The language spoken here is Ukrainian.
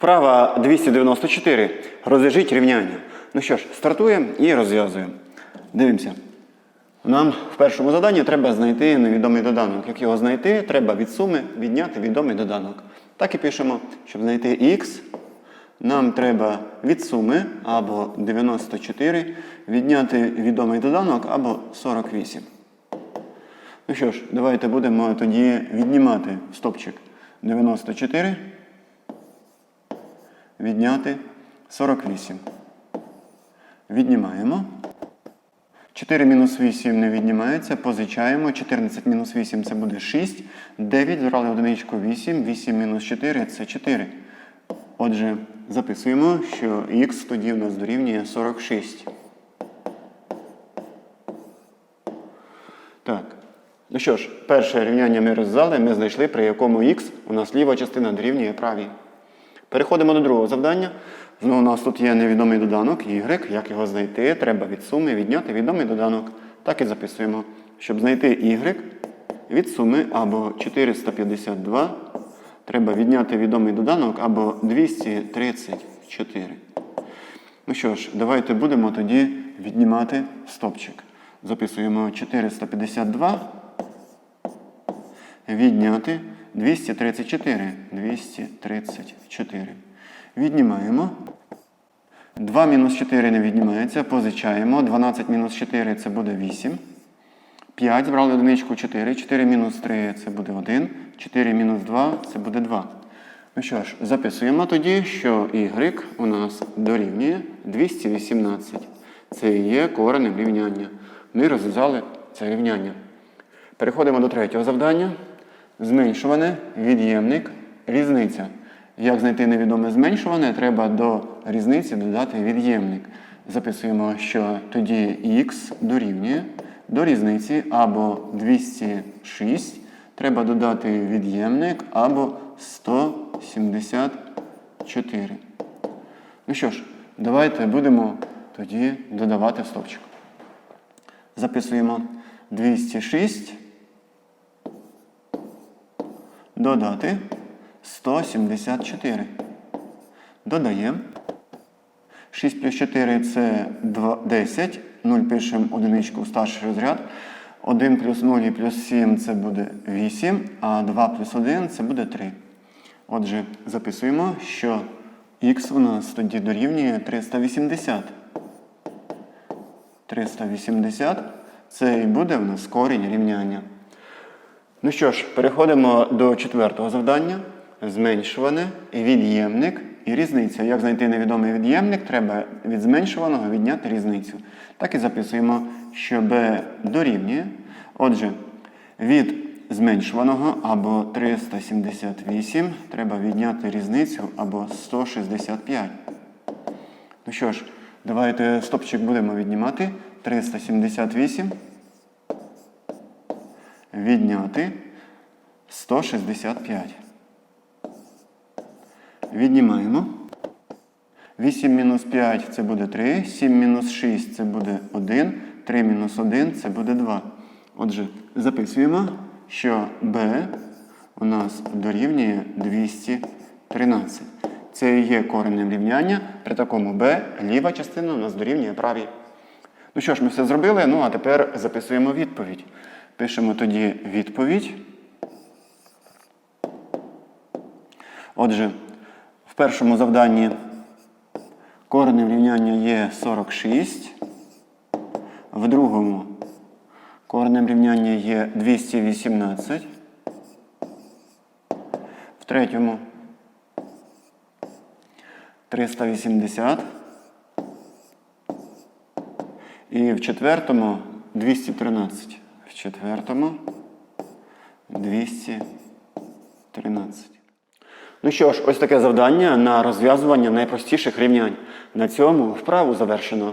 Вправа 294. Розв'яжіть рівняння. Ну що ж, стартуємо і розв'язуємо. Дивимося. Нам в першому заданні треба знайти невідомий доданок. Як його знайти, треба від суми відняти відомий доданок. Так і пишемо, щоб знайти х, нам треба від суми або 94 відняти відомий доданок або 48. Ну що ж, давайте будемо тоді віднімати стопчик 94, відняти 48. Віднімаємо. 4 мінус 8 не віднімається, позичаємо. 14 мінус 8 це буде 6. 9 збрали одиничку 8. 8 мінус 4 це 4. Отже, записуємо, що х тоді в нас дорівнює 46. Так. Ну що ж, перше рівняння ми розв'язали, ми знайшли, при якому х у нас ліва частина дорівнює правій. Переходимо до другого завдання. Знову у нас тут є невідомий доданок y. Як його знайти? Треба від суми відняти відомий доданок. Так і записуємо. Щоб знайти y від суми або 452, треба відняти відомий доданок або 234. Ну що ж, давайте будемо тоді віднімати стопчик. Записуємо 452. Відняти 234. 234. Віднімаємо. 2 мінус 4 не віднімається. Позичаємо. 12 мінус 4 це буде 8. 5. Збрали одиничку 4. 4 мінус 3 це буде 1. 4 мінус 2 це буде 2. Ну що ж, записуємо тоді, що y у нас дорівнює 218. Це і є коренем рівняння. Ми розв'язали це рівняння. Переходимо до третього завдання. Зменшуване, від'ємник, різниця. Як знайти невідоме зменшуване, треба до різниці додати від'ємник. Записуємо, що тоді х дорівнює до різниці або 206. Треба додати від'ємник або 174. Ну що ж, давайте будемо тоді додавати в стопчик. Записуємо 206. Додати 174. Додаємо. 6 плюс 4 це 2, 10. 0 пишемо одиничку в старший розряд. 1 плюс 0 і плюс 7 це буде 8, а 2 плюс 1 це буде 3. Отже, записуємо, що х у нас тоді дорівнює 380. 380 це і буде в нас корінь рівняння. Ну що ж, переходимо до четвертого завдання. Зменшуване, від'ємник і різниця. Як знайти невідомий від'ємник, треба від зменшуваного відняти різницю. Так і записуємо, що b дорівнює. Отже, від зменшуваного або 378 треба відняти різницю або 165. Ну що ж, давайте стопчик будемо віднімати. 378 відняти 165. Віднімаємо. 8 мінус 5 це буде 3, 7 мінус 6 це буде 1, 3 мінус 1 це буде 2. Отже, записуємо, що b у нас дорівнює 213. Це і є коренем рівняння. При такому b ліва частина у нас дорівнює правій. Ну що ж, ми все зробили. Ну а тепер записуємо відповідь. Пишемо тоді відповідь. Отже, в першому завданні коренем рівняння є 46. В другому коренем рівняння є 218. В третьому 380. І в четвертому 213. В четвертому 213. Ну що ж, ось таке завдання на розв'язування найпростіших рівнянь. На цьому вправу завершено.